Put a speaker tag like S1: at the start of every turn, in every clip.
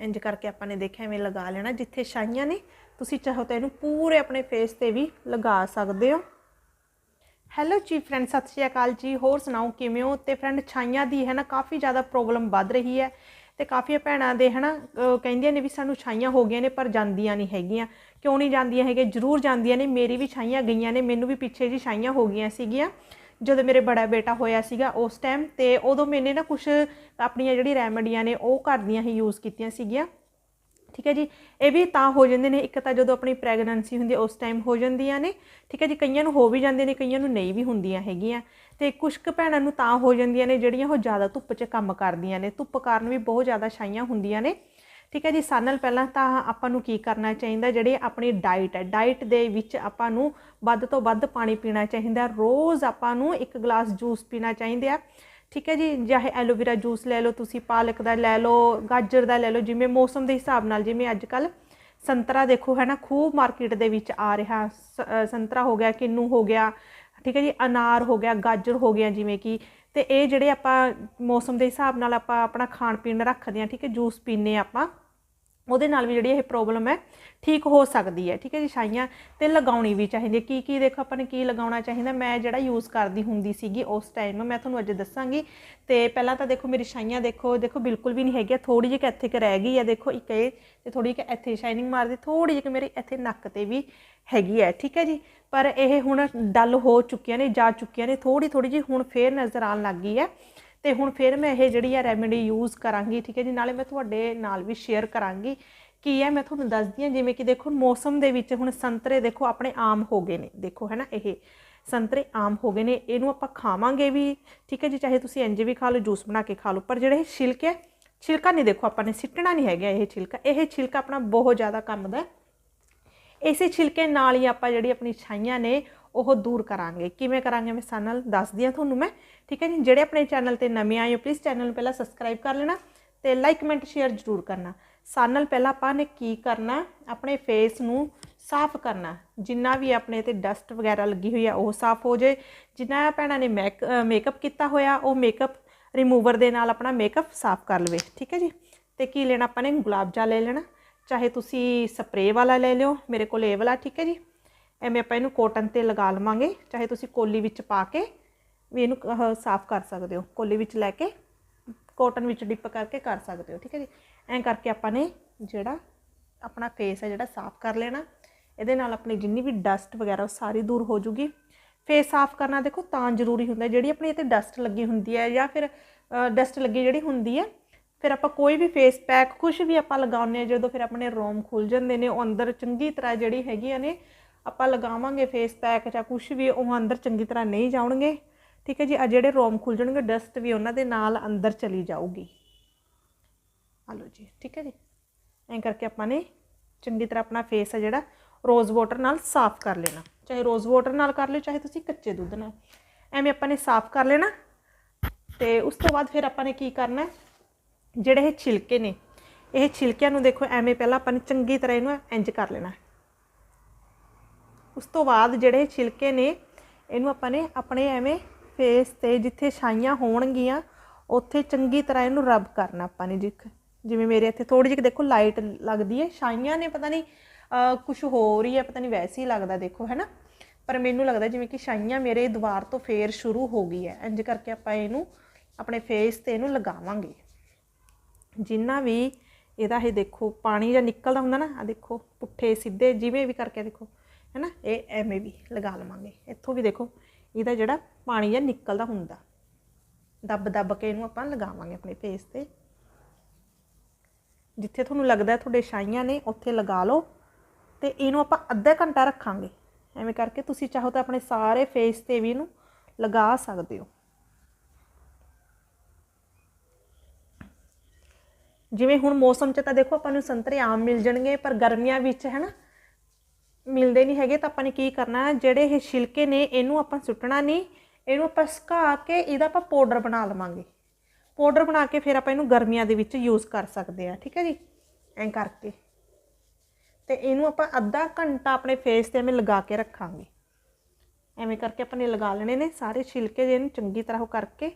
S1: ਇੰਜ ਕਰਕੇ ਆਪਾਂ ਨੇ ਦੇਖਿਆ ਐਵੇਂ ਲਗਾ ਲੈਣਾ, ਜਿੱਥੇ ਛਾਈਆਂ ਨੇ, ਤੁਸੀਂ ਚਾਹੋ ਤਾਂ ਇਹਨੂੰ ਪੂਰੇ ਆਪਣੇ ਫੇਸ ਤੇ ਵੀ ਲਗਾ ਸਕਦੇ ਹੋ। ਹੈਲੋ ਜੀ ਫਰੈਂਡ ਸਤਿ ਸ਼੍ਰੀ ਅਕਾਲ ਜੀ। ਹੋਰ ਸੁਣਾਓ, ਕਿਵੇਂ ਹੋ? ਤੇ ਫਰੈਂਡ ਛਾਈਆਂ ਦੀ ਹੈ ਨਾ ਕਾਫੀ ਜ਼ਿਆਦਾ ਪ੍ਰੋਬਲਮ ਵੱਧ ਰਹੀ ਹੈ ਤੇ ਕਾਫੀ ਭੈਣਾਂ ਦੇ ਹੈ ਨਾ, ਅਹ, ਕਹਿੰਦੀਆਂ ਨੇ ਵੀ ਸਾਨੂੰ ਛਾਈਆਂ ਹੋ ਗਈਆਂ ਨੇ, ਪਰ ਜਾਂਦੀਆਂ ਨਹੀਂ ਹੈਗੀਆਂ। ਕਿਉਂ ਨਹੀਂ ਜਾਂਦੀਆਂ ਹੈਗੇ? ਜ਼ਰੂਰ ਜਾਂਦੀਆਂ ਨੇ। ਮੇਰੀ ਵੀ ਛਾਈਆਂ ਗਈਆਂ ਨੇ, ਮੈਨੂੰ ਵੀ ਪਿੱਛੇ ਜੀ ਛਾਈਆਂ ਹੋ ਗਈਆਂ ਸੀਗੀਆਂ। ਜਦੋਂ ਮੇਰੇ ਬੜਾ ਬੇਟਾ ਹੋਇਆ ਸੀਗਾ ਉਸ ਟਾਈਮ ਤੇ ਉਦੋਂ ਮੈਨੇ ਨਾ ਕੁਝ ਆਪਣੀਆਂ ਜਿਹੜੀ ਰੈਮਡੀਆਂ ਨੇ ਉਹ ਘਰ ਦੀਆਂ ਹੀ ਯੂਜ਼ ਕੀਤੀਆਂ ਸੀਗੀਆਂ। ਠੀਕ ਹੈ ਜੀ? ਇਹ ਵੀ ਤਾਂ ਹੋ ਜਾਂਦੇ ਨੇ, ਇੱਕ ਤਾਂ ਜਦੋਂ ਆਪਣੀ ਪ੍ਰੈਗਨੈਂਸੀ ਹੁੰਦੀ ਹੈ ਉਸ ਟਾਈਮ ਹੋ ਜਾਂਦੀਆਂ ਨੇ, ਠੀਕ ਹੈ ਜੀ? ਕਈਆਂ ਨੂੰ ਹੋ ਵੀ ਜਾਂਦੇ ਨੇ, ਕਈਆਂ ਨੂੰ ਨਹੀਂ ਵੀ ਹੁੰਦੀਆਂ ਹੈਗੀਆਂ। ਤੇ ਕੁਝ ਕੁ ਭੈਣਾਂ ਨੂੰ ਤਾਂ ਹੋ ਜਾਂਦੀਆਂ ਨੇ ਜਿਹੜੀਆਂ ਉਹ ਜ਼ਿਆਦਾ ਧੁੱਪ 'ਚ ਕੰਮ ਕਰਦੀਆਂ ਨੇ। ਧੁੱਪ ਕਾਰਨ ਵੀ ਬਹੁਤ ਜ਼ਿਆਦਾ ਛਾਈਆਂ ਹੁੰਦੀਆਂ ਨੇ। ਠੀਕ ਹੈ ਜੀ, ਸਾਰਿਆਂ ਨਾਲ ਪਹਿਲਾਂ ਤਾਂ ਆਪਾਂ ਨੂੰ ਕੀ ਕਰਨਾ ਚਾਹੀਦਾ, ਜਿਹੜੀ ਆਪਣੀ ਡਾਈਟ ਹੈ। ਡਾਈਟ ਦੇ ਵਿੱਚ ਆਪਾਂ ਨੂੰ ਵੱਧ ਤੋਂ ਵੱਧ ਪਾਣੀ ਪੀਣਾ ਚਾਹੀਦਾ ਰੋਜ਼ ਆਪਾਂ ਨੂੰ ਇੱਕ ਗਲਾਸ ਜੂਸ ਪੀਣਾ ਚਾਹੀਦਾ ਠੀਕ ਹੈ ਜੀ, ਚਾਹੇ ਐਲੋਵੇਰਾ ਜੂਸ ਲੈ ਲਓ, ਤੁਸੀਂ ਪਾਲਕ ਦਾ ਲੈ ਲਓ, ਗਾਜਰ ਦਾ ਲੈ ਲਓ, ਜਿਵੇਂ ਮੌਸਮ ਦੇ ਹਿਸਾਬ ਨਾਲ, ਜਿਵੇਂ ਅੱਜ ਕੱਲ ਸੰਤਰਾ ਦੇਖੋ, ਹੈ ਨਾ, ਖੂਬ ਮਾਰਕੀਟ ਦੇ ਵਿੱਚ ਆ ਰਿਹਾ। ਸ- ਸੰਤਰਾ ਹੋ ਗਿਆ, ਕਿੰਨੂ ਹੋ ਗਿਆ, ਠੀਕ ਹੈ ਜੀ, ਅਨਾਰ ਹੋ ਗਿਆ, ਗਾਜਰ ਹੋ ਗਿਆ, ਜਿਵੇਂ ਕਿ ਤੇ ਇਹ ਜਿਹੜੇ ਆਪਾਂ ਮੌਸਮ ਦੇ ਹਿਸਾਬ ਨਾਲ ਆਪਾਂ ਆਪਣਾ ਖਾਣ ਪੀਣ ਰੱਖਦੇ ਹਾਂ, ਠੀਕ ਹੈ, ਜੂਸ ਪੀਨੇ ਆਪਾਂ ਉਹਦੇ ਨਾਲ ਵੀ ਜਿਹੜੀ ਇਹ ਪ੍ਰੋਬਲਮ ਹੈ, ਠੀਕ ਹੋ ਸਕਦੀ ਹੈ। ਠੀਕ ਹੈ ਜੀ ਛਾਈਆਂ ਤੇ ਲਗਾਉਣੀ ਵੀ ਚਾਹੀਦੀ ਹੈ। ਕੀ ਕੀ ਦੇਖੋ ਆਪਾਂ ਨੇ ਕੀ ਲਗਾਉਣਾ ਚਾਹੀਦਾ? ਮੈਂ ਜਿਹੜਾ ਯੂਜ਼ ਕਰਦੀ ਹੁੰਦੀ ਸੀਗੀ ਉਸ ਟਾਈਮ ਮੈਂ ਤੁਹਾਨੂੰ ਅੱਜ ਦੱਸਾਂਗੀ। ਤੇ ਪਹਿਲਾਂ ਤਾਂ ਦੇਖੋ ਮੇਰੀ ਛਾਈਆਂ ਦੇਖੋ ਦੇਖੋ ਬਿਲਕੁਲ ਵੀ ਨਹੀਂ ਹੈਗੀਆਂ ਥੋੜੀ ਜਿਹੀ ਇੱਥੇ ਕਿ ਰਹਿ ਗਈ ਹੈ। ਦੇਖੋ ਇੱਕ ਇਹ ਤੇ ਥੋੜੀ ਜਿਹੀ ਇੱਥੇ ਸ਼ਾਈਨਿੰਗ ਮਾਰਦੀ ਥੋੜੀ ਜਿਹੀ ਕਿ ਮੇਰੇ ਇੱਥੇ ਨੱਕ ਤੇ ਵੀ ਹੈਗੀ ਹੈ। ਠੀਕ ਹੈ ਜੀ, ਪਰ ਇਹ ਹੁਣ ਡਲ ਹੋ ਚੁੱਕੀਆਂ ਨੇ, ਜਾ ਚੁੱਕੀਆਂ ਨੇ ਥੋੜੀ ਥੋੜੀ ਜਿਹੀ ਹੁਣ ਫੇਰ ਨਜ਼ਰ ਆਉਣ ਲੱਗ ਗਈ ਹੈ। ਤੇ ਹੁਣ ਫਿਰ ਮੈਂ ਇਹ ਜਿਹੜੀ ਆ ਰੈਮੇਡੀ ਯੂਜ਼ ਕਰਾਂਗੀ ਠੀਕ ਹੈ ਜੀ? ਨਾਲੇ ਮੈਂ ਤੁਹਾਡੇ ਨਾਲ ਵੀ ਸ਼ੇਅਰ ਕਰਾਂਗੀ ਕੀ ਹੈ ਮੈਂ ਤੁਹਾਨੂੰ ਦੱਸਦੀ ਹਾਂ ਜਿਵੇਂ ਕਿ ਦੇਖੋ ਮੌਸਮ ਦੇ ਵਿੱਚ ਹੁਣ ਸੰਤਰੇ ਦੇਖੋ ਆਪਣੇ ਆਮ ਹੋ ਗਏ ਨੇ ਦੇਖੋ ਹੈ ਨਾ ਇਹ ਸੰਤਰੇ ਆਮ ਹੋ ਗਏ ਨੇ ਇਹਨੂੰ ਆਪਾਂ ਖਾਵਾਂਗੇ ਵੀ ਠੀਕ ਹੈ ਜੀ? ਚਾਹੇ ਤੁਸੀਂ ਇੰਜ ਵੀ ਖਾ ਲਓ ਜੂਸ ਬਣਾ ਕੇ ਖਾ ਲਓ ਪਰ ਜਿਹੜੇ ਇਹ ਛਿਲਕੇ ਹੈ, ਛਿਲਕਾ ਨਹੀਂ ਦੇਖੋ ਆਪਾਂ ਨੇ ਸਿੱਟਣਾ ਨਹੀਂ ਹੈਗਾ ਇਹ ਛਿਲਕਾ ਇਹ ਛਿਲਕਾ ਆਪਣਾ ਬਹੁਤ ਜ਼ਿਆਦਾ ਕੰਮ ਦਾ ਇਸੇ ਛਿਲਕੇ ਨਾਲ ਹੀ ਆਪਾਂ ਜਿਹੜੀ ਆਪਣੀ ਛਾਈਆਂ ਨੇ ਉਹ ਦੂਰ ਕਰਾਂਗੇ। ਕਿਵੇਂ ਕਰਾਂਗੇ ਮੈਂ ਸਾਡੇ ਨਾਲ ਦੱਸਦੀ ਹਾਂ ਤੁਹਾਨੂੰ ਮੈਂ। ਠੀਕ ਹੈ ਜੀ? ਜਿਹੜੇ ਆਪਣੇ ਚੈਨਲ ਤੇ ਨਵੇਂ ਆਏ ਹੋ ਪਲੀਜ਼ ਚੈਨਲ ਨੂੰ ਪਹਿਲਾਂ ਸਬਸਕ੍ਰਾਈਬ ਕਰ ਲੈਣਾ ਤੇ ਲਾਈਕ ਕਮੈਂਟ ਸ਼ੇਅਰ ਜ਼ਰੂਰ ਕਰਨਾ। ਸਾਡੇ ਨਾਲ ਪਹਿਲਾਂ ਆਪਾਂ ਨੇ ਕੀ ਕਰਨਾ? ਆਪਣੇ ਫੇਸ ਨੂੰ ਸਾਫ਼ ਕਰਨਾ। ਜਿੰਨਾ ਵੀ ਆਪਣੇ ਤੇ ਡਸਟ ਵਗੈਰਾ ਲੱਗੀ ਹੋਈ ਆ, ਉਹ ਸਾਫ਼ ਹੋ ਜਾਏ। ਜਿੰਨਾ ਭੈਣਾਂ ਨੇ ਮੈਕ ਮੇਕਅਪ ਕੀਤਾ ਹੋਇਆ, ਉਹ ਮੇਕਅਪ ਰਿਮੂਵਰ ਦੇ ਨਾਲ ਆਪਣਾ ਮੇਕਅਪ ਸਾਫ਼ ਕਰ ਲਵੇ। ਠੀਕ ਹੈ ਜੀ? ਤੇ ਕੀ ਲੈਣਾ ਆਪਾਂ ਨੇ? ਗੁਲਾਬ ਜਲ ਲੈ ਲੈਣਾ। ਚਾਹੇ ਤੁਸੀਂ ਸਪਰੇਅ ਵਾਲਾ ਲੈ ਲਿਓ, ਮੇਰੇ ਕੋਲ ਇਹ ਵਾਲਾ। ਠੀਕ ਹੈ ਜੀ? ਐਵੇਂ ਆਪਾਂ ਇਹਨੂੰ ਕੋਟਨ ਤੇ ਲਗਾ ਲਵਾਂਗੇ, ਚਾਹੇ ਤੁਸੀਂ ਕੋਲੀ ਵਿੱਚ ਪਾ ਕੇ ਵੀ ਇਹਨੂੰ ਸਾਫ਼ ਕਰ ਸਕਦੇ ਹੋ। ਕੋਲੀ ਵਿੱਚ ਲੈ ਕੇ ਕੋਟਨ ਵਿੱਚ ਡਿਪ ਕਰਕੇ ਕਰ ਸਕਦੇ ਹੋ, ਠੀਕ ਹੈ ਜੀ? ਐਂ ਕਰਕੇ ਆਪਾਂ ਨੇ ਜਿਹੜਾ ਆਪਣਾ ਫੇਸ ਹੈ ਜਿਹੜਾ ਸਾਫ਼ ਕਰ ਲੈਣਾ। ਇਹਦੇ ਨਾਲ ਆਪਣੀ ਜਿੰਨੀ ਵੀ ਡਸਟ ਵਗੈਰਾ, ਉਹ ਸਾਰੀ ਦੂਰ ਹੋ ਜੂਗੀ। ਫੇਸ ਸਾਫ਼ ਕਰਨਾ ਦੇਖੋ ਤਾਂ ਜ਼ਰੂਰੀ ਹੁੰਦਾ ਜਿਹੜੀ ਆਪਣੀ ਇੱਥੇ ਡਸਟ ਲੱਗੀ ਹੁੰਦੀ ਹੈ ਜਾਂ ਫਿਰ ਡਸਟ ਲੱਗੀ ਜਿਹੜੀ ਹੁੰਦੀ ਹੈ, ਫਿਰ ਆਪਾਂ ਕੋਈ ਵੀ ਫੇਸ ਪੈਕ ਕੁਝ ਵੀ ਆਪਾਂ ਲਗਾਉਂਦੇ ਹਾਂ, ਜਦੋਂ ਫਿਰ ਆਪਣੇ ਰੋਮ ਖੁੱਲ ਜਾਂਦੇ ਨੇ, ਉਹ ਅੰਦਰ ਚੰਗੀ ਤਰ੍ਹਾਂ ਜਿਹੜੀ ਹੈਗੀਆਂ ਨੇ ਆਪਾਂ ਲਗਾਵਾਂਗੇ ਫੇਸ ਪੈਕ ਜਾਂ ਕੁਝ ਵੀ, ਉਹ ਅੰਦਰ ਚੰਗੀ ਤਰ੍ਹਾਂ ਨਹੀਂ ਜਾਣਗੇ ਠੀਕ ਹੈ ਜੀ ਆ ਜਿਹੜੇ ਰੋਮ ਖੁੱਲ ਜਾਣਗੇ ਡਸਟ ਵੀ ਉਹਨਾਂ ਦੇ ਨਾਲ ਅੰਦਰ ਚਲੀ ਜਾਊਗੀ। ਆ ਲਓ ਜੀ, ਠੀਕ ਹੈ ਜੀ। ਐਂ ਕਰਕੇ ਆਪਾਂ ਨੇ ਚੰਗੀ ਤਰ੍ਹਾਂ ਆਪਣਾ ਫੇਸ ਹੈ ਜਿਹੜਾ ਰੋਜ਼ ਵਾਟਰ ਨਾਲ ਸਾਫ਼ ਕਰ ਲੈਣਾ। ਚਾਹੇ ਰੋਜ਼ ਵਾਟਰ ਨਾਲ ਕਰ ਲਿਓ, ਚਾਹੇ ਤੁਸੀਂ ਕੱਚੇ ਦੁੱਧ ਨਾਲ। ਐਵੇਂ ਆਪਾਂ ਨੇ ਸਾਫ਼ ਕਰ ਲੈਣਾ। ਤੇ ਉਸ ਤੋਂ ਬਾਅਦ ਫਿਰ ਆਪਾਂ ਨੇ ਕੀ ਕਰਨਾ ਜਿਹੜੇ ਇਹ ਛਿਲਕੇ ਨੇ, ਇਹ ਛਿਲਕਿਆਂ ਨੂੰ ਦੇਖੋ, ਐਵੇਂ ਪਹਿਲਾਂ ਆਪਾਂ ਨੇ ਚੰਗੀ ਤਰ੍ਹਾਂ ਇਹਨੂੰ ਇੰਜ ਕਰ ਲੈਣਾ। ਉਸ ਤੋਂ ਬਾਅਦ ਜਿਹੜੇ ਛਿਲਕੇ ਨੇ, ਇਹਨੂੰ ਆਪਾਂ ਨੇ ਆਪਣੇ ਐਵੇਂ ਫੇਸ ਤੇ ਜਿੱਥੇ ਛਾਈਆਂ ਹੋਣਗੀਆਂ, ਉੱਥੇ ਚੰਗੀ ਤਰ੍ਹਾਂ ਇਹਨੂੰ ਰਬ ਕਰਨਾ ਆਪਾਂ ਨੇ ਜਿੱਖ ਜਿਵੇਂ ਮੇਰੇ ਇੱਥੇ ਥੋੜੀ ਜਿਹੀ ਦੇਖੋ ਲਾਈਟ ਲੱਗਦੀ ਹੈ, ਛਾਈਆਂ ਨੇ ਪਤਾ ਨਹੀਂ ਕੁਝ ਹੋ ਰਹੀ ਹੈ ਪਤਾ ਨਹੀਂ ਵੈਸੇ ਹੀ ਲੱਗਦਾ ਦੇਖੋ, ਹੈ ਨਾ? ਪਰ ਮੈਨੂੰ ਲੱਗਦਾ ਜਿਵੇਂ ਕਿ ਛਾਈਆਂ ਮੇਰੇ ਦੀਵਾਰ ਤੋਂ ਫੇਰ ਸ਼ੁਰੂ ਹੋ ਗਈ ਹੈ ਇੰਜ ਕਰਕੇ ਆਪਾਂ ਇਹਨੂੰ ਆਪਣੇ ਫੇਸ ਤੇ ਇਹਨੂੰ ਲਗਾਵਾਂਗੇ। ਜਿੰਨਾ ਵੀ ਇਹਦਾ ਇਹ ਦੇਖੋ, ਪਾਣੀ ਜਾਂ ਨਿਕਲਦਾ ਹੁੰਦਾ ਨਾ ਆ ਦੇਖੋ, ਪੁੱਠੇ ਸਿੱਧੇ ਜਿਵੇਂ ਵੀ ਕਰਕੇ ਦੇਖੋ ਹੈ ਇਹ ਐਵੇਂ ਵੀ ਲਗਾ ਲਵਾਂਗੇ। ਇੱਥੋਂ ਵੀ ਦੇਖੋ, ਇਹਦਾ ਜਿਹੜਾ ਪਾਣੀ ਜਾਂ ਨਿਕਲਦਾ ਹੁੰਦਾ। ਦੱਬ ਦੱਬ ਕੇ ਇਹਨੂੰ ਆਪਾਂ ਲਗਾਵਾਂਗੇ ਆਪਣੇ ਫੇਸ ਤੇ। ਜਿੱਥੇ ਤੁਹਾਨੂੰ ਲੱਗਦਾ ਤੁਹਾਡੇ ਛਾਈਆਂ ਨੇ, ਉੱਥੇ ਲਗਾ ਲਓ। ਤੇ ਇਹਨੂੰ ਆਪਾਂ ਅੱਧਾ ਘੰਟਾ ਰੱਖਾਂਗੇ। ਐਵੇਂ ਕਰਕੇ ਤੁਸੀਂ ਚਾਹੋ ਤਾਂ ਆਪਣੇ ਸਾਰੇ ਫੇਸ ਤੇ ਵੀ ਇਹਨੂੰ ਲਗਾ ਸਕਦੇ ਹੋ। ਜਿਵੇਂ ਹੁਣ ਮੌਸਮ 'ਚ ਤਾਂ ਦੇਖੋ ਆਪਾਂ ਨੂੰ ਸੰਤਰੇ ਆਮ ਮਿਲ ਜਾਣਗੇ, ਪਰ ਗਰਮੀਆਂ ਵਿੱਚ ਹੈ ਨਾ ਮਿਲਦੇ ਨਹੀਂ ਹੈਗੇ ਤਾਂ ਆਪਾਂ ਨੇ ਕੀ ਕਰਨਾ, ਜਿਹੜੇ ਇਹ ਛਿਲਕੇ ਨੇ ਇਹਨੂੰ ਆਪਾਂ ਸੁੱਟਣਾ ਨਹੀਂ, ਇਹਨੂੰ ਆਪਾਂ ਸੁਕਾ ਕੇ ਇਹਦਾ ਆਪਾਂ ਪਾਊਡਰ ਬਣਾ ਲਵਾਂਗੇ। ਪਾਊਡਰ ਬਣਾ ਕੇ ਫਿਰ ਆਪਾਂ ਇਹਨੂੰ ਗਰਮੀਆਂ ਦੇ ਵਿੱਚ ਯੂਜ਼ ਕਰ ਸਕਦੇ ਆ ਠੀਕ ਹੈ ਜੀ? ਐਂ ਕਰਕੇ। ਤੇ ਇਹਨੂੰ ਆਪਾਂ ਅੱਧਾ ਘੰਟਾ ਆਪਣੇ ਫੇਸ ਤੇ ਐਵੇਂ ਲਗਾ ਕੇ ਰੱਖਾਂਗੇ। ਐਵੇਂ ਕਰਕੇ ਆਪਾਂ ਨੇ ਲਗਾ ਲੈਣੇ ਨੇ ਸਾਰੇ ਛਿਲਕੇ ਜਿਹੇ ਚੰਗੀ ਤਰ੍ਹਾਂ ਉਹ ਕਰਕੇ।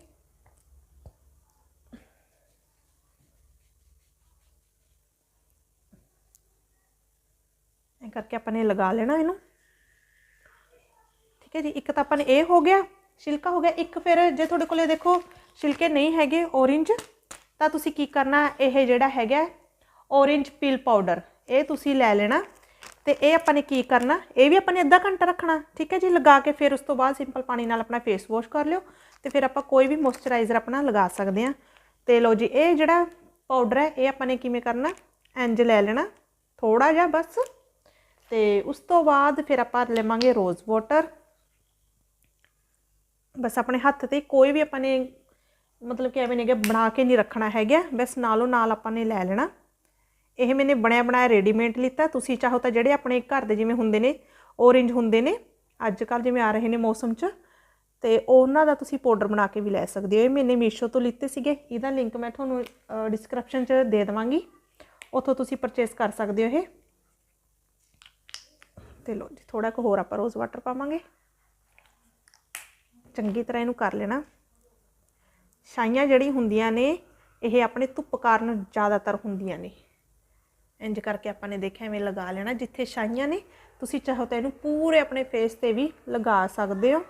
S1: ਕਰਕੇ ਆਪਾਂ ਨੇ ਲਗਾ ਲੈਣਾ ਇਹਨੂੰ। ਠੀਕ ਹੈ ਜੀ, ਇੱਕ ਤਾਂ ਆਪਾਂ ਨੇ ਇਹ ਹੋ ਗਿਆ, ਛਿਲਕਾ ਹੋ ਗਿਆ। ਇੱਕ ਫਿਰ ਜੇ ਤੁਹਾਡੇ ਕੋਲੇ ਦੇਖੋ, ਛਿਲਕੇ ਨਹੀਂ ਹੈਗੇ orange, ਤਾਂ ਤੁਸੀਂ ਕੀ ਕਰਨਾ, ਇਹ ਜਿਹੜਾ ਹੈਗਾ orange ਪੀਲ ਪਾਊਡਰ ਇਹ ਤੁਸੀਂ ਲੈ ਲੈਣਾ ਤੇ ਇਹ ਆਪਾਂ ਨੇ ਕੀ ਕਰਨਾ, ਇਹ ਵੀ ਆਪਾਂ ਨੇ ਅੱਧਾ ਘੰਟਾ ਰੱਖਣਾ। ਠੀਕ ਹੈ ਜੀ, ਲਗਾ ਕੇ ਫਿਰ ਉਸ ਤੋਂ ਬਾਅਦ ਸਿੰਪਲ ਪਾਣੀ ਨਾਲ ਆਪਣਾ ਫੇਸ ਵਾਸ਼ ਕਰ ਲਿਓ ਤੇ ਫਿਰ ਆਪਾਂ ਕੋਈ ਵੀ ਮੋਇਸਚਰਾਈਜ਼ਰ ਆਪਣਾ ਲਗਾ ਸਕਦੇ ਆ ਤੇ ਲਓ ਜੀ, ਇਹ ਜਿਹੜਾ ਪਾਊਡਰ ਹੈ, ਇਹ ਆਪਾਂ ਨੇ ਕਿਵੇਂ ਕਰਨਾ ਇੰਜ ਲੈ ਲੈਣਾ ਥੋੜਾ ਜਿਹਾ ਬਸ। ਤੇ ਉਸ ਤੋਂ ਬਾਅਦ ਫਿਰ ਆਪਾਂ ਲਵਾਂਗੇ ਰੋਜ਼ ਵਾਟਰ ਬਸ ਆਪਣੇ ਹੱਥ ਤੇ ਕੋਈ ਵੀ ਆਪਾਂ ਨੇ ਮਤਲਬ ਕਿ ਐਵੇਂ ਨਹੀਂ ਕਿ ਬਣਾ ਕੇ ਨਹੀਂ ਰੱਖਣਾ ਹੈਗਾ। ਬਸ ਨਾਲੋਂ ਨਾਲ ਆਪਾਂ ਨੇ ਲੈ ਲੈਣਾ। ਇਹ ਮੈਨੇ ਬਣਿਆ ਬਣਾਇਆ ਰੈਡੀਮੇਡ ਲਿੱਤਾ। ਤੁਸੀਂ ਚਾਹੋ ਤਾਂ ਜਿਹੜੇ ਆਪਣੇ ਘਰ ਦੇ ਜਿਵੇਂ ਹੁੰਦੇ ਨੇ, orange ਹੁੰਦੇ ਨੇ ਅੱਜ ਕੱਲ ਜਿਵੇਂ ਆ ਰਹੇ ਨੇ ਮੌਸਮ 'ਚ, ਤੇ ਉਹਨਾਂ ਦਾ ਤੁਸੀਂ ਪਾਊਡਰ ਬਣਾ ਕੇ ਵੀ ਲੈ ਸਕਦੇ ਹੋ। ਇਹ ਮੈਨੇ ਮੀਸ਼ੋ ਤੋਂ ਲਿੱਤੇ ਸੀਗੇ। ਇਹਦਾ ਲਿੰਕ ਮੈਂ ਤੁਹਾਨੂੰ ਡਿਸਕ੍ਰਿਪਸ਼ਨ 'ਚ ਦੇ ਦੇਵਾਂਗੀ। ਉੱਥੋਂ ਤੁਸੀਂ ਪਰਚੇਸ ਕਰ ਸਕਦੇ ਹੋ ਇਹ। ਤੇ ਲੋ ਜੀ ਥੋੜਾ ਕੁ ਹੋਰ ਆਪਾਂ ਰੋਜ਼ ਵਾਟਰ ਪਾਵਾਂਗੇ। ਚੰਗੀ ਤਰ੍ਹਾਂ ਇਹਨੂੰ ਕਰ ਲੈਣਾ। ਛਾਈਆਂ ਜਿਹੜੀ ਹੁੰਦੀਆਂ ਨੇ, ਇਹ ਆਪਣੇ ਧੁੱਪ ਕਾਰਨ ਜ਼ਿਆਦਾਤਰ ਹੁੰਦੀਆਂ ਨੇ। ਇੰਜ ਕਰਕੇ ਆਪਾਂ ਨੇ ਦੇਖਿਆ ਐਵੇਂ ਲਗਾ ਲੈਣਾ। ਜਿੱਥੇ ਛਾਈਆਂ ਨੇ, ਤੁਸੀਂ ਚਾਹੋ ਤਾਂ ਇਹਨੂੰ ਪੂਰੇ ਆਪਣੇ ਫੇਸ ਤੇ ਵੀ ਲਗਾ ਸਕਦੇ ਹੋ।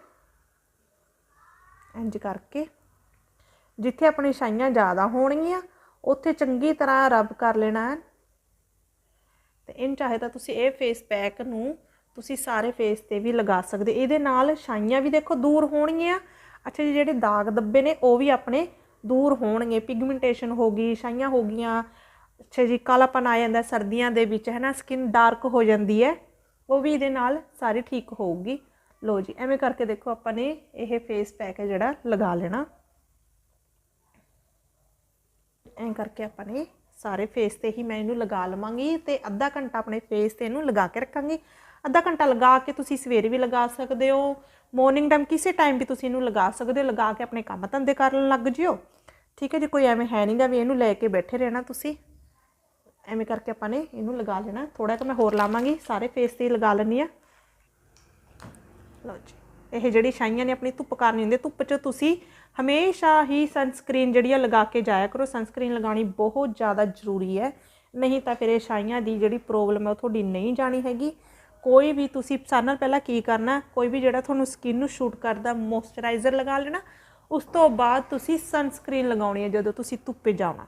S1: ਇੰਜ ਕਰਕੇ, ਜਿੱਥੇ ਆਪਣੀ ਛਾਈਆਂ ਜ਼ਿਆਦਾ ਹੋਣਗੀਆਂ, ਉੱਥੇ ਚੰਗੀ ਤਰ੍ਹਾਂ ਰਬ ਕਰ ਲੈਣਾ। ਤੇ ਇਨ ਚਾਹੇ ਤਾਂ ਤੁਸੀਂ ਇਹ ਫੇਸ ਪੈਕ ਨੂੰ ਤੁਸੀਂ ਸਾਰੇ ਫੇਸ ਤੇ ਵੀ ਲਗਾ ਸਕਦੇ। ਇਹਦੇ ਨਾਲ ਛਾਈਆਂ ਵੀ ਦੇਖੋ ਦੂਰ ਹੋਣਗੀਆਂ। ਅੱਛਾ ਜੀ, ਜਿਹੜੇ ਦਾਗ ਦੱਬੇ ਨੇ, ਉਹ ਵੀ ਆਪਣੇ ਦੂਰ ਹੋਣਗੇ। ਪਿਗਮੈਂਟੇਸ਼ਨ ਹੋ ਗਈ ਛਾਈਆਂ ਹੋ ਗਈਆਂ। ਅੱਛਾ ਜੀ, ਕਾਲਾਪਨ ਆ ਜਾਂਦਾ ਸਰਦੀਆਂ ਦੇ ਵਿੱਚ, ਹੈ ਨਾ? ਸਕਿਨ ਡਾਰਕ ਹੋ ਜਾਂਦੀ ਹੈ। ਉਹ ਵੀ ਇਹਦੇ ਨਾਲ ਸਾਰੀ ਠੀਕ ਹੋਊਗੀ। ਲੋ ਜੀ, ਐਵੇਂ ਕਰਕੇ ਦੇਖੋ ਆਪਾਂ ਨੇ ਇਹ ਫੇਸ ਪੈਕ ਹੈ ਜਿਹੜਾ ਲਗਾ ਲੈਣਾ। ਐਂ ਕਰਕੇ ਆਪਾਂ ਨੇ ਸਾਰੇ ਫੇਸ ਤੇ ਹੀ ਮੈਂ ਇਹਨੂੰ ਲਗਾ ਲਵਾਂਗੀ ਤੇ ਅੱਧਾ ਘੰਟਾ ਆਪਣੇ ਫੇਸ ਤੇ ਇਹਨੂੰ ਲਗਾ ਕੇ ਰੱਖਾਂਗੀ। ਅੱਧਾ ਘੰਟਾ ਲਗਾ ਕੇ ਤੁਸੀਂ ਸਵੇਰੇ ਵੀ ਲਗਾ ਸਕਦੇ ਹੋ ਮਾਰਨਿੰਗ ਟਾਈਮ ਕਿਸੇ ਟਾਈਮ ਵੀ ਤੁਸੀਂ ਇਹਨੂੰ ਲਗਾ ਸਕਦੇ ਹੋ, ਲਗਾ ਕੇ ਆਪਣੇ ਕੰਮ ਧੰਦੇ ਕਰਨ ਲੱਗ ਜਿਓ। ਠੀਕ ਹੈ ਜੀ, ਕੋਈ ਐਵੇਂ ਹੈ ਨਹੀਂਗਾ ਵੀ ਇਹਨੂੰ ਲੈ ਕੇ ਬੈਠੇ ਰਹਿਣਾ ਤੁਸੀਂ। ਐਵੇਂ ਕਰਕੇ ਆਪਾਂ ਨੇ ਇਹਨੂੰ ਲਗਾ ਲੈਣਾ। ਥੋੜਾ ਜਿਹਾ ਮੈਂ ਹੋਰ ਲਾਵਾਂਗੀ, ਸਾਰੇ ਫੇਸ ਤੇ ਹੀ ਲਗਾ ਲੈਣੀ ਆ ਲਓ ਜੀ। ਇਹ ਜਿਹੜੀ ਛਾਈਆਂ ਨੇ ਆਪਣੀ ਧੁੱਪ ਕਰਨੀ ਹੁੰਦੀ, ਧੁੱਪ 'ਚ ਤੁਸੀਂ ਹਮੇਸ਼ਾ ਹੀ ਸਨਸਕ੍ਰੀਨ ਜਿਹੜੀ ਆ ਲਗਾ ਕੇ ਜਾਇਆ ਕਰੋ। ਸਨਸਕ੍ਰੀਨ ਲਗਾਉਣੀ ਬਹੁਤ ਜ਼ਿਆਦਾ ਜ਼ਰੂਰੀ ਹੈ। ਨਹੀਂ ਤਾਂ ਫਿਰ ਇਹ ਛਾਈਆਂ ਦੀ ਜਿਹੜੀ ਪ੍ਰੋਬਲਮ ਹੈ ਉਹ ਤੁਹਾਡੀ ਨਹੀਂ ਜਾਣੀ ਹੈਗੀ। ਕੋਈ ਵੀ ਤੁਸੀਂ ਸਾਰਿਆਂ ਨਾਲ ਪਹਿਲਾਂ ਕੀ ਕਰਨਾ, ਕੋਈ ਵੀ ਜਿਹੜਾ ਤੁਹਾਨੂੰ ਸਕਿਨ ਨੂੰ ਸ਼ੂਟ ਕਰਦਾ ਮੋਇਸਚਰਾਈਜ਼ਰ ਲਗਾ ਲੈਣਾ, ਉਸ ਤੋਂ ਬਾਅਦ ਤੁਸੀਂ ਸਨਸਕ੍ਰੀਨ ਲਗਾਉਣੀ ਹੈ ਜਦੋਂ ਤੁਸੀਂ ਧੁੱਪੇ ਜਾਣਾ।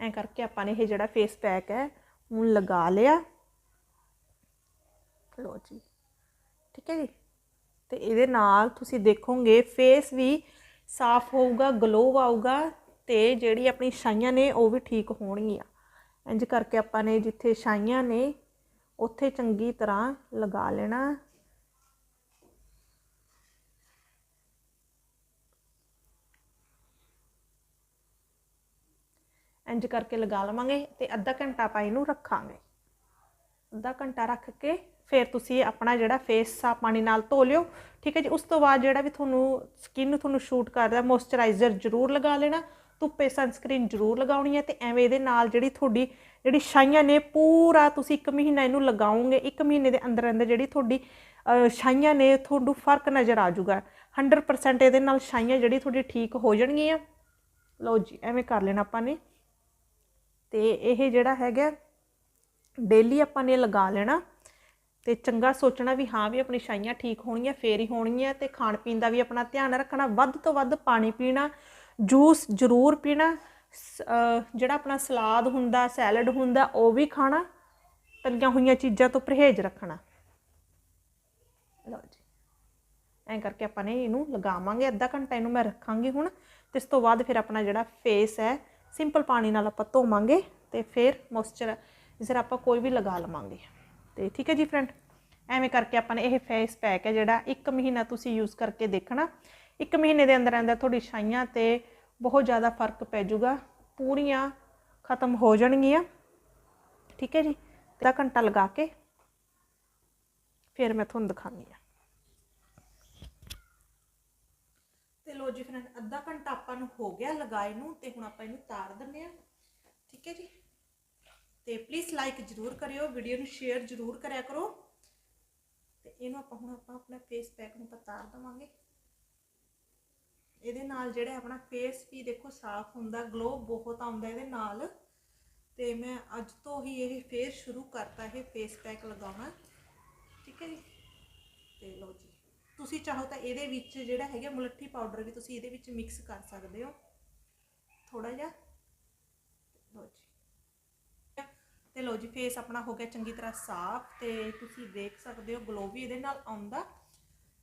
S1: ਐਂ ਕਰਕੇ ਆਪਾਂ ਨੇ ਇਹ ਜਿਹੜਾ ਫੇਸ ਪੈਕ ਹੈ, ਹੁਣ ਲਗਾ ਲਿਆ। ਲੋ ਜੀ। ਠੀਕ ਹੈ ਜੀ? ਤੇ ਇਹਦੇ ਨਾਲ ਤੁਸੀਂ ਦੇਖੋਗੇ ਫੇਸ ਵੀ ਸਾਫ਼ ਹੋਊਗਾ ਗਲੋ ਆਊਗਾ ਤੇ ਜਿਹੜੀ ਆਪਣੀ ਛਾਈਆਂ ਨੇ ਉਹ ਵੀ ਠੀਕ ਹੋਣਗੀਆਂ। ਇੰਜ ਕਰਕੇ ਆਪਾਂ ਨੇ ਜਿੱਥੇ ਛਾਈਆਂ ਨੇ, ਉੱਥੇ ਚੰਗੀ ਤਰ੍ਹਾਂ ਲਗਾ ਲੈਣਾ। ਇੰਜ ਕਰਕੇ ਲਗਾ ਲਵਾਂਗੇ ਤੇ ਅੱਧਾ ਘੰਟਾ ਆਪਾਂ ਇਹਨੂੰ ਰੱਖਾਂਗੇ। ਅੱਧਾ ਘੰਟਾ ਰੱਖ ਕੇ ਫਿਰ ਤੁਸੀਂ ਆਪਣਾ ਜਿਹੜਾ ਫੇਸ ਸਾਫ਼ ਪਾਣੀ ਨਾਲ ਧੋ ਲਿਓ। ਠੀਕ ਹੈ ਜੀ? ਉਸ ਤੋਂ ਬਾਅਦ ਜਿਹੜਾ ਵੀ ਤੁਹਾਨੂੰ ਸਕਿਨ ਨੂੰ ਤੁਹਾਨੂੰ ਸ਼ੂਟ ਕਰਦਾ ਮੋਇਸਚਰਾਈਜ਼ਰ ਜ਼ਰੂਰ ਲਗਾ ਲੈਣਾ। ਧੁੱਪੇ ਸਨਸਕ੍ਰੀਨ ਜ਼ਰੂਰ ਲਗਾਉਣੀ ਹੈ ਤੇ ਐਵੇਂ ਇਹਦੇ ਨਾਲ ਜਿਹੜੀ ਤੁਹਾਡੀ, ਜਿਹੜੀ ਛਾਈਆਂ ਨੇ, ਪੂਰਾ ਤੁਸੀਂ 1 ਮਹੀਨਾ ਇਹਨੂੰ ਲਗਾਓਗੇ 1 ਮਹੀਨੇ ਦੇ ਅੰਦਰ ਅੰਦਰ ਜਿਹੜੀ ਤੁਹਾਡੀ ਛਾਈਆਂ ਨੇ, ਤੁਹਾਨੂੰ ਫ਼ਰਕ ਨਜ਼ਰ ਆ ਜਾਊਗਾ। 100% ਇਹਦੇ ਨਾਲ ਛਾਈਆਂ ਜਿਹੜੀ ਤੁਹਾਡੀ ਠੀਕ ਹੋ ਜਾਣਗੀਆਂ। ਲਓ ਜੀ, ਐਵੇਂ ਕਰ ਲੈਣਾ ਆਪਾਂ ਨੇ। ਤੇ ਇਹ ਜਿਹੜਾ ਹੈਗਾ ਡੇਲੀ ਆਪਾਂ ਨੇ ਲਗਾ ਲੈਣਾ। ਤੇ ਚੰਗਾ ਸੋਚਣਾ ਵੀ ਹਾਂ ਵੀ ਆਪਣੀ ਛਾਈਆਂ ਠੀਕ ਹੋਣਗੀਆਂ, ਫੇਰ ਹੀ ਹੋਣਗੀਆਂ ਤੇ ਖਾਣ ਪੀਣ ਦਾ ਵੀ ਆਪਣਾ ਧਿਆਨ ਰੱਖਣਾ, ਵੱਧ ਤੋਂ ਵੱਧ ਪਾਣੀ ਪੀਣਾ, ਜੂਸ ਜ਼ਰੂਰ ਪੀਣਾ, ਸ- ਜਿਹੜਾ ਆਪਣਾ ਸਲਾਦ ਹੁੰਦਾ, ਸੈਲਡ ਹੁੰਦਾ, ਉਹ ਵੀ ਖਾਣਾ ਤਲੀਆਂ ਹੋਈਆਂ ਚੀਜ਼ਾਂ ਤੋਂ ਪਰਹੇਜ਼ ਰੱਖਣਾ। ਲਓ ਜੀ। ਐਂ ਕਰਕੇ ਆਪਾਂ ਨੇ ਇਹਨੂੰ ਲਗਾਵਾਂਗੇ, ਅੱਧਾ ਘੰਟਾ ਇਹਨੂੰ ਮੈਂ ਰੱਖਾਂਗੀ ਹੁਣ, ਤੇ ਇਸ ਤੋਂ ਬਾਅਦ ਫਿਰ ਆਪਣਾ ਜਿਹੜਾ ਫੇਸ ਹੈ ਸਿੰਪਲ ਪਾਣੀ ਨਾਲ ਆਪਾਂ ਧੋਵਾਂਗੇ ਤੇ ਫਿਰ ਮੋਇਸਚਰਾਈਜ਼ਰ ਆਪਾਂ ਕੋਈ ਵੀ ਲਗਾ ਲਵਾਂਗੇ। ਤੇ ਠੀਕ ਹੈ ਜੀ ਫਰੈਂਡ ਐਵੇਂ ਕਰਕੇ ਆਪਾਂ ਨੇ ਇਹ ਫੇਸ ਪੈਕ ਹੈ ਜਿਹੜਾ 1 ਮਹੀਨਾ ਤੁਸੀਂ ਯੂਜ਼ ਕਰਕੇ ਦੇਖਣਾ। 1 ਮਹੀਨੇ ਦੇ ਅੰਦਰ ਅੰਦਰ ਤੁਹਾਡੀ ਛਾਈਆਂ ਤੇ ਬਹੁਤ ਜ਼ਿਆਦਾ ਫ਼ਰਕ ਪੈ ਜਾਊਗਾ। ਪੂਰੀਆਂ ਖਤਮ ਹੋ ਜਾਣਗੀਆਂ। ਠੀਕ ਹੈ ਜੀ? ਅੱਧਾ ਘੰਟਾ ਲਗਾ ਕੇ ਫਿਰ ਮੈਂ ਤੁਹਾਨੂੰ ਦਿਖਾਉਂਦੀ ਹਾਂ। ਤੇ ਲੋ ਜੀ ਫਰੈਂਡ ਅੱਧਾ ਘੰਟਾ ਆਪਾਂ ਨੂੰ ਹੋ ਗਿਆ ਲਗਾਏ ਨੂੰ ਤੇ ਹੁਣ ਆਪਾਂ ਇਹਨੂੰ ਤਾਰ ਦਿੰਨੇ ਆ ਠੀਕ ਹੈ ਜੀ? ਤੇ ਪਲੀਜ਼ ਲਾਈਕ ਜਰੂਰ ਕਰਿਓ ਵੀਡੀਓ ਨੂੰ ਸ਼ੇਅਰ ਜਰੂਰ ਕਰਿਆ ਕਰੋ। ਤੇ ਇਹਨੂੰ ਆਪਾਂ ਹੁਣ ਆਪਾਂ ਆਪਣਾ ਫੇਸ ਪੈਕ ਨੂੰ ਆਪਾਂ ਤਾਰ ਦਵਾਂਗੇ। ਇਹਦੇ ਨਾਲ ਜਿਹੜਾ ਆਪਣਾ ਫੇਸ ਵੀ ਦੇਖੋ ਸਾਫ਼ ਹੁੰਦਾ ਗਲੋ ਬਹੁਤ ਆਉਂਦਾ ਇਹਦੇ ਨਾਲ। ਤੇ ਮੈਂ ਅੱਜ ਤੋਂ ਹੀ ਇਹ ਫੇਰ ਸ਼ੁਰੂ ਕਰਤਾ ਇਹ ਫੇਸ ਪੈਕ ਲਗਾਉਣਾ। ਠੀਕ ਹੈ ਜੀ? ਤੇ ਲਓ ਜੀ। ਤੁਸੀਂ ਚਾਹੋ ਤਾਂ ਇਹਦੇ ਵਿੱਚ ਜਿਹੜਾ ਹੈਗਾ ਮੁਲੱਠੀ ਪਾਊਡਰ ਵੀ ਤੁਸੀਂ ਇਹਦੇ ਵਿੱਚ ਮਿਕਸ ਕਰ ਸਕਦੇ ਹੋ। ਥੋੜਾ ਜਿਹਾ। ਲਓ ਜੀ। ਤੇ ਲਓ ਜੀ ਫੇਸ ਆਪਣਾ ਹੋ ਗਿਆ ਚੰਗੀ ਤਰ੍ਹਾਂ ਸਾਫ਼ ਤੇ ਤੁਸੀਂ ਦੇਖ ਸਕਦੇ ਹੋ ਗਲੋ ਵੀ ਇਹਦੇ ਨਾਲ ਆਉਂਦਾ।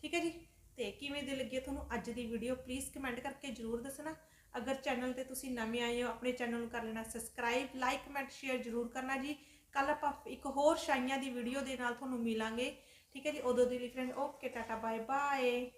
S1: ਠੀਕ ਹੈ ਜੀ? ਤੇ ਕਿਵੇਂ ਦੀ ਲੱਗੀ ਤੁਹਾਨੂੰ ਅੱਜ ਦੀ ਵੀਡੀਓ ਪਲੀਜ਼ ਕਮੈਂਟ ਕਰਕੇ ਜਰੂਰ ਦੱਸਣਾ। ਅਗਰ ਚੈਨਲ ਤੇ ਤੁਸੀਂ ਨਵੇਂ ਆਏ ਹੋ, ਆਪਣੇ ਚੈਨਲ ਨੂੰ ਕਰ ਲੈਣਾ ਸਬਸਕ੍ਰਾਈਬ ਲਾਈਕ ਕਮੈਂਟ ਸ਼ੇਅਰ ਜਰੂਰ ਕਰਨਾ ਜੀ। ਕੱਲ ਆਪਾਂ ਇੱਕ ਹੋਰ ਸ਼ਾਈਆਂ ਦੀ ਵੀਡੀਓ ਦੇ ਨਾਲ ਤੁਹਾਨੂੰ ਮਿਲਾਂਗੇ। ਠੀਕ ਹੈ ਜੀ? ਉਦੋਂ ਦੇ ਲਈ friend okay tata bye bye